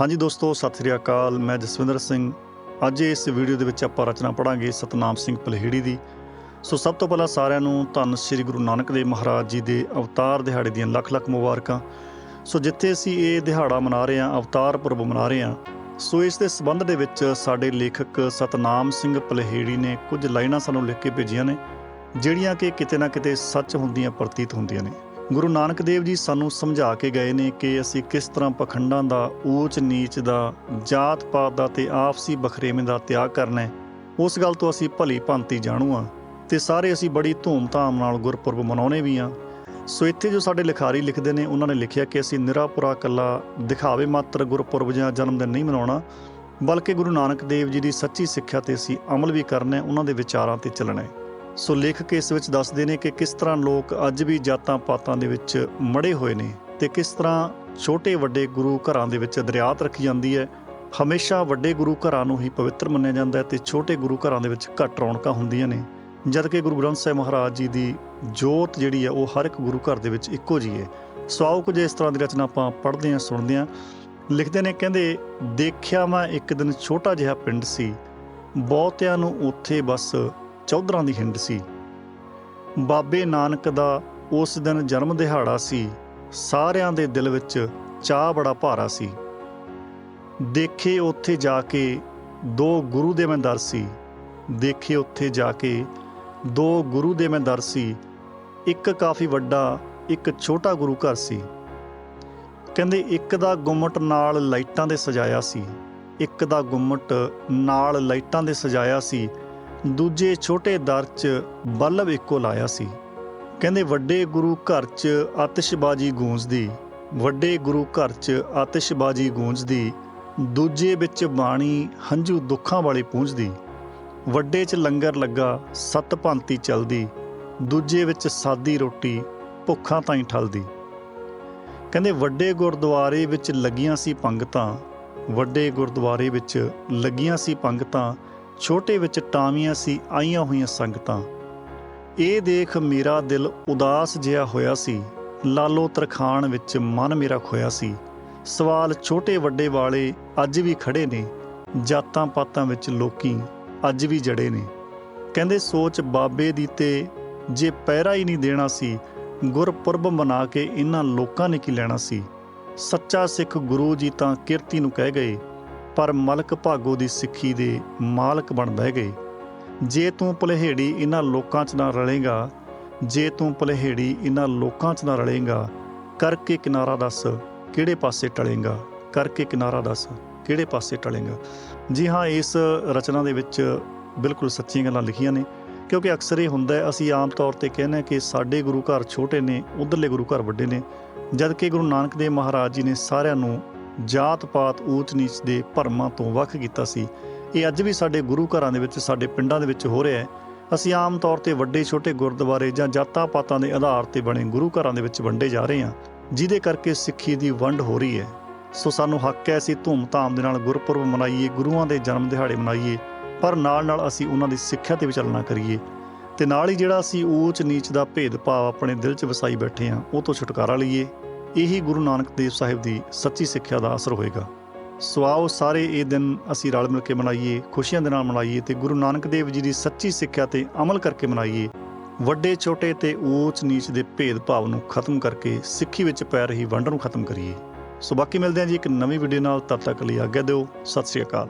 ਹਾਂਜੀ ਦੋਸਤੋ, ਸਤਿ ਸ੍ਰੀ ਅਕਾਲ। ਮੈਂ ਜਸਵਿੰਦਰ ਸਿੰਘ। ਅੱਜ ਇਸ ਵੀਡੀਓ ਦੇ ਵਿੱਚ ਆਪਾਂ ਰਚਨਾ ਪੜਾਂਗੇ ਸਤਨਾਮ ਸਿੰਘ ਪਲਹੇੜੀ ਦੀ। ਸੋ ਸਭ ਤੋਂ ਪਹਿਲਾਂ ਸਾਰਿਆਂ ਨੂੰ ਧੰਨ ਸ੍ਰੀ ਗੁਰੂ ਨਾਨਕ ਦੇਵ ਮਹਾਰਾਜ ਜੀ ਦੇ ਅਵਤਾਰ ਦਿਹਾੜੇ ਦੀਆਂ ਲੱਖ ਲੱਖ ਮੁਬਾਰਕਾਂ। ਸੋ ਜਿੱਥੇ ਅਸੀਂ ਇਹ ਦਿਹਾੜਾ ਮਨਾ ਰਹੇ ਹਾਂ, ਅਵਤਾਰ ਪੁਰਬ ਮਨਾ ਰਹੇ ਹਾਂ, ਸੋ ਇਸ ਦੇ ਸੰਬੰਧ ਦੇ ਵਿੱਚ ਸਾਡੇ ਲੇਖਕ ਸਤਨਾਮ ਸਿੰਘ ਪਲਹੇੜੀ ਨੇ ਕੁਝ ਲਾਈਨਾਂ ਸਾਨੂੰ ਲਿਖ ਕੇ ਭੇਜੀਆਂ ਨੇ, ਜਿਹੜੀਆਂ ਕਿ ਕਿਤੇ ਨਾ ਕਿਤੇ ਸੱਚ ਹੁੰਦੀਆਂ, ਪ੍ਰਤੀਤ ਹੁੰਦੀਆਂ ਨੇ। ਗੁਰੂ ਨਾਨਕ ਦੇਵ ਜੀ ਸਾਨੂੰ ਸਮਝਾ ਕੇ ਗਏ ਨੇ ਕਿ ਅਸੀਂ ਕਿਸ ਤਰ੍ਹਾਂ ਪਖੰਡਾਂ ਦਾ, ਊਚ ਨੀਚ ਦਾ, ਜਾਤ ਪਾਤ ਦਾ ਤੇ ਆਪਸੀ ਬਖਰੇਵੇਂ ਦਾ ਤਿਆਗ ਕਰਨਾ ਹੈ। ਉਸ ਗੱਲ ਤੋਂ ਅਸੀਂ ਭਲੀ ਭਾਂਤੀ ਜਾਣੂ ਆ ਤੇ ਸਾਰੇ ਅਸੀਂ ਬੜੀ ਧੂਮ-ਧਾਮ ਨਾਲ ਗੁਰਪੁਰਬ ਮਨਾਉਣੇ ਵੀ ਆ ਸੋ ਇੱਥੇ ਜੋ ਸਾਡੇ ਲਿਖਾਰੀ ਲਿਖਦੇ ਨੇ, ਉਹਨਾਂ ਨੇ ਲਿਖਿਆ ਕਿ ਅਸੀਂ ਨਿਰਾਪੁਰਾ ਕੱਲਾ ਦਿਖਾਵੇ ਮਾਤਰ ਗੁਰਪੁਰਬ ਜਾਂ ਜਨਮ ਦਿਨ ਨਹੀਂ ਮਨਾਉਣਾ, ਬਲਕਿ ਗੁਰੂ ਨਾਨਕ ਦੇਵ ਜੀ ਦੀ ਸੱਚੀ ਸਿੱਖਿਆ ਤੇ ਅਸੀਂ ਅਮਲ ਵੀ ਕਰਨਾ ਹੈ, ਉਹਨਾਂ ਦੇ ਵਿਚਾਰਾਂ ਤੇ ਚੱਲਣਾ ਹੈ। ਸੋ ਲੇਖਕ ਇਸ ਵਿੱਚ ਦੱਸਦੇ ਨੇ ਕਿ ਕਿਸ ਤਰ੍ਹਾਂ ਲੋਕ ਅੱਜ ਵੀ ਜਾਤਾਂ ਪਾਤਾਂ ਦੇ ਵਿੱਚ ਮੜੇ ਹੋਏ ਨੇ ਤੇ ਕਿਸ ਤਰ੍ਹਾਂ ਛੋਟੇ ਵੱਡੇ ਗੁਰੂ ਘਰਾਂ ਦੇ ਵਿੱਚ ਦਰਿਆਤ ਰੱਖੀ ਜਾਂਦੀ ਹੈ। ਹਮੇਸ਼ਾ ਵੱਡੇ ਗੁਰੂ ਘਰਾਂ ਨੂੰ ਹੀ ਪਵਿੱਤਰ ਮੰਨਿਆ ਜਾਂਦਾ ਹੈ ਤੇ ਛੋਟੇ ਗੁਰੂ ਘਰਾਂ ਦੇ ਵਿੱਚ ਘੱਟ ਰੌਣਕਾਂ ਹੁੰਦੀਆਂ ਨੇ। ਜਦ ਕਿ ਗੁਰੂ ਗ੍ਰੰਥ ਸਾਹਿਬ ਮਹਾਰਾਜ ਜੀ ਦੀ ਜੋਤ ਜਿਹੜੀ ਹੈ, ਉਹ ਹਰ ਇੱਕ ਗੁਰੂ ਘਰ ਦੇ ਵਿੱਚ ਇੱਕੋ ਜੀ ਹੈ। ਸੋ ਆਓ ਕੁਝ ਇਸ ਤਰ੍ਹਾਂ ਦੀ ਰਚਨਾ ਆਪਾਂ ਪੜ੍ਹਦੇ ਹਾਂ, ਸੁਣਦੇ ਹਾਂ। ਲਿਖਦੇ ਨੇ, ਕਹਿੰਦੇ, ਦੇਖਿਆ ਮੈਂ ਇੱਕ ਦਿਨ ਛੋਟਾ ਜਿਹਾ ਪਿੰਡ ਸੀ। ਬਹੁਤਿਆਂ ਨੂੰ ਉੱਥੇ ਬਸ ਚੌਧਰਾਂ ਦੀ ਹਿੰਡ ਸੀ। ਬਾਬੇ ਨਾਨਕ ਦਾ ਉਸ ਦਿਨ ਜਨਮ ਦਿਹਾੜਾ ਸੀ। ਸਾਰਿਆਂ ਦੇ ਦਿਲ ਵਿੱਚ ਚਾਹ ਬੜਾ ਭਾਰਾ ਸੀ। ਦੇਖੇ ਉੱਥੇ ਜਾ ਕੇ ਦੋ ਗੁਰੂ ਦੇ ਮੈਂ ਦਰ ਸੀ। ਦੇਖੇ ਉੱਥੇ ਜਾ ਕੇ ਦੋ ਗੁਰੂ ਦੇ ਮੈਂ ਦਰ ਸੀ। ਇੱਕ ਕਾਫੀ ਵੱਡਾ, ਇੱਕ ਛੋਟਾ ਗੁਰੂ ਘਰ ਸੀ। ਕਹਿੰਦੇ ਇੱਕ ਦਾ ਗੁੰਮਟ ਨਾਲ ਲਾਈਟਾਂ ਦੇ ਸਜਾਇਆ ਸੀ। ਇੱਕ ਦਾ ਗੁੰਮਟ ਨਾਲ ਲਾਈਟਾਂ ਦੇ ਸਜਾਇਆ ਸੀ। ਦੂਜੇ ਛੋਟੇ ਦਰ 'ਚ ਬਲਬ ਇੱਕੋ ਲਾਇਆ ਸੀ। ਕਹਿੰਦੇ ਵੱਡੇ ਗੁਰੂ ਘਰ 'ਚ ਆਤਿਸ਼ਬਾਜ਼ੀ ਗੂੰਜਦੀ, ਵੱਡੇ ਗੁਰੂ ਘਰ 'ਚ ਆਤਿਸ਼ਬਾਜ਼ੀ ਗੂੰਜਦੀ, ਦੂਜੇ ਵਿੱਚ ਬਾਣੀ ਹੰਝੂ ਦੁੱਖਾਂ ਵਾਲੇ ਪੂੰਝਦੀ। ਵੱਡੇ 'ਚ ਲੰਗਰ ਲੱਗਾ, ਸਤ ਭਾਂਤੀ ਚਲਦੀ, ਦੂਜੇ ਵਿੱਚ ਸਾਦੀ ਰੋਟੀ, ਭੁੱਖਾਂ ਤਾਈਂ ਠਲਦੀ। ਕਹਿੰਦੇ ਵੱਡੇ ਗੁਰਦੁਆਰੇ ਵਿੱਚ ਲੱਗੀਆਂ ਸੀ ਪੰਗਤਾਂ, ਵੱਡੇ ਗੁਰਦੁਆਰੇ ਵਿੱਚ ਲੱਗੀਆਂ ਸੀ ਪੰਗਤਾਂ ਛੋਟੇ ਵਿੱਚ ਟਾਵੀਆਂ ਸੀ, ਆਈਆਂ ਹੋਈਆਂ ਸੰਗਤਾਂ। ਇਹ ਦੇਖ ਮੇਰਾ ਦਿਲ ਉਦਾਸ ਜਿਹਾ ਹੋਇਆ ਸੀ। ਲਾਲੋ ਤਰਖਾਣ ਵਿੱਚ ਮਨ ਮੇਰਾ ਖੋਇਆ ਸੀ। ਸਵਾਲ ਛੋਟੇ ਵੱਡੇ ਵਾਲੇ ਅੱਜ ਵੀ ਖੜੇ ਨੇ। ਜਾਤਾਂ ਪਾਤਾਂ ਵਿੱਚ ਲੋਕੀ ਅੱਜ ਵੀ ਜੜੇ ਨੇ। ਕਹਿੰਦੇ, ਸੋਚ ਬਾਬੇ ਦੀ ਤੇ ਜੇ ਪਹਿਰਾ ਹੀ ਨਹੀਂ ਦੇਣਾ ਸੀ, ਗੁਰਪੁਰਬ ਮਨਾ ਕੇ ਇਹਨਾਂ ਲੋਕਾਂ ਨੇ ਕੀ ਲੈਣਾ ਸੀ? ਸੱਚਾ ਸਿੱਖ ਗੁਰੂ ਜੀ ਤਾਂ ਕਿਰਤੀ ਨੂੰ ਕਹਿ ਗਏ ਪਰ ਮਲਕ ਭਾਗੋ ਦੀ ਸਿੱਖੀ ਦੇ ਮਾਲਕ ਬਣ ਬਹਿ ਗਏ। ਜੇ ਤੂੰ ਭਲਹੇੜੀ ਇਹਨਾਂ ਲੋਕਾਂ 'ਚ ਨਾ ਰਲੇਗਾ, ਜੇ ਤੂੰ ਭਲਹੇੜੀ ਇਹਨਾਂ ਲੋਕਾਂ 'ਚ ਨਾ ਰਲੇਗਾ, ਕਰਕੇ ਕਿਨਾਰਾ ਦੱਸ ਕਿਹੜੇ ਪਾਸੇ ਟਲੇਗਾ, ਕਰਕੇ ਕਿਨਾਰਾ ਦੱਸ ਕਿਹੜੇ ਪਾਸੇ ਟਲੇਗਾ। ਜੀ ਹਾਂ, ਇਸ ਰਚਨਾ ਦੇ ਵਿੱਚ ਬਿਲਕੁਲ ਸੱਚੀਆਂ ਗੱਲਾਂ ਲਿਖੀਆਂ ਨੇ, ਕਿਉਂਕਿ ਅਕਸਰ ਇਹ ਹੁੰਦਾ ਅਸੀਂ ਆਮ ਤੌਰ ਤੇ ਕਹਿੰਦੇ ਹਾਂ ਕਿ ਸਾਡੇ ਗੁਰੂ ਘਰ ਛੋਟੇ ਨੇ, ਉਧਰਲੇ ਗੁਰੂ ਘਰ ਵੱਡੇ ਨੇ ਜਦ ਕਿ ਗੁਰੂ ਨਾਨਕ ਦੇਵ ਮਹਾਰਾਜ ਜੀ ਨੇ ਸਾਰਿਆਂ ਨੂੰ ਜਾਤ ਪਾਤ ਊਚ ਨੀਚ ਦੇ ਭਰਮਾਂ ਤੋਂ ਵੱਖ ਕੀਤਾ ਸੀ। ਇਹ ਅੱਜ ਵੀ ਸਾਡੇ ਗੁਰੂ ਘਰਾਂ ਦੇ ਵਿੱਚ, ਸਾਡੇ ਪਿੰਡਾਂ ਦੇ ਵਿੱਚ ਹੋ ਰਿਹਾ ਹੈ। ਅਸੀਂ ਆਮ ਤੌਰ ਤੇ ਵੱਡੇ, ਛੋਟੇ ਗੁਰਦੁਆਰੇ ਜਾਂ ਜਾਤਾਂ ਪਾਤਾਂ ਦੇ ਆਧਾਰ ਤੇ ਬਣੇ ਗੁਰੂ ਘਰਾਂ ਦੇ ਵਿੱਚ ਵੰਡੇ ਜਾ ਰਹੇ ਹਾਂ, ਜਿਹਦੇ ਕਰਕੇ ਸਿੱਖੀ ਦੀ ਵੰਡ ਹੋ ਰਹੀ ਹੈ। ਸੋ ਸਾਨੂੰ ਹੱਕ ਹੈ ਅਸੀਂ ਧੂਮ-ਧਾਮ ਦੇ ਨਾਲ ਗੁਰਪੁਰਬ ਮਨਾਈਏ, ਗੁਰੂਆਂ ਦੇ ਜਨਮ ਦਿਹਾੜੇ ਮਨਾਈਏ, ਪਰ ਨਾਲ ਨਾਲ ਅਸੀਂ ਉਹਨਾਂ ਦੀ ਸਿੱਖਿਆ ਤੇ ਵਿਚਲਣਾ ਕਰੀਏ। ਤੇ ਨਾਲ ਹੀ ਜਿਹੜਾ ਅਸੀਂ ਊਚ ਨੀਚ ਦਾ ਭੇਦਭਾਵ ਆਪਣੇ ਦਿਲ 'ਚ ਵਸਾਈ ਬੈਠੇ ਹਾਂ, ਉਹ ਤੋਂ ਛੁਟਕਾਰਾ ਲਈਏ। ਇਹੀ ਗੁਰੂ ਨਾਨਕ ਦੇਵ ਸਾਹਿਬ ਦੀ ਸੱਚੀ ਸਿੱਖਿਆ ਦਾ ਅਸਰ ਹੋਏਗਾ। ਸੋ ਆਓ ਸਾਰੇ ਇਹ ਦਿਨ ਅਸੀਂ ਰਲ ਮਿਲ ਕੇ ਮਨਾਈਏ, ਖੁਸ਼ੀਆਂ ਦੇ ਨਾਲ ਮਨਾਈਏ ਤੇ ਗੁਰੂ ਨਾਨਕ ਦੇਵ ਜੀ ਦੀ ਸੱਚੀ ਸਿੱਖਿਆ ਤੇ ਅਮਲ ਕਰਕੇ ਮਨਾਈਏ। ਵੱਡੇ, ਛੋਟੇ ਤੇ ਊਚ ਨੀਚ ਦੇ ਭੇਦਭਾਵ ਨੂੰ ਖਤਮ ਕਰਕੇ ਸਿੱਖੀ ਵਿੱਚ ਪੈ ਰਹੀ ਵੰਡ ਨੂੰ ਖਤਮ ਕਰੀਏ। ਸੋ ਬਾਕੀ ਮਿਲਦੇ ਹਾਂ ਜੀ ਇੱਕ ਨਵੀਂ ਵੀਡੀਓ ਨਾਲ, ਤਦ ਤੱਕ ਲਈ ਆਗਿਆ ਦਿਓ। ਸਤਿ ਸ੍ਰੀ ਅਕਾਲ।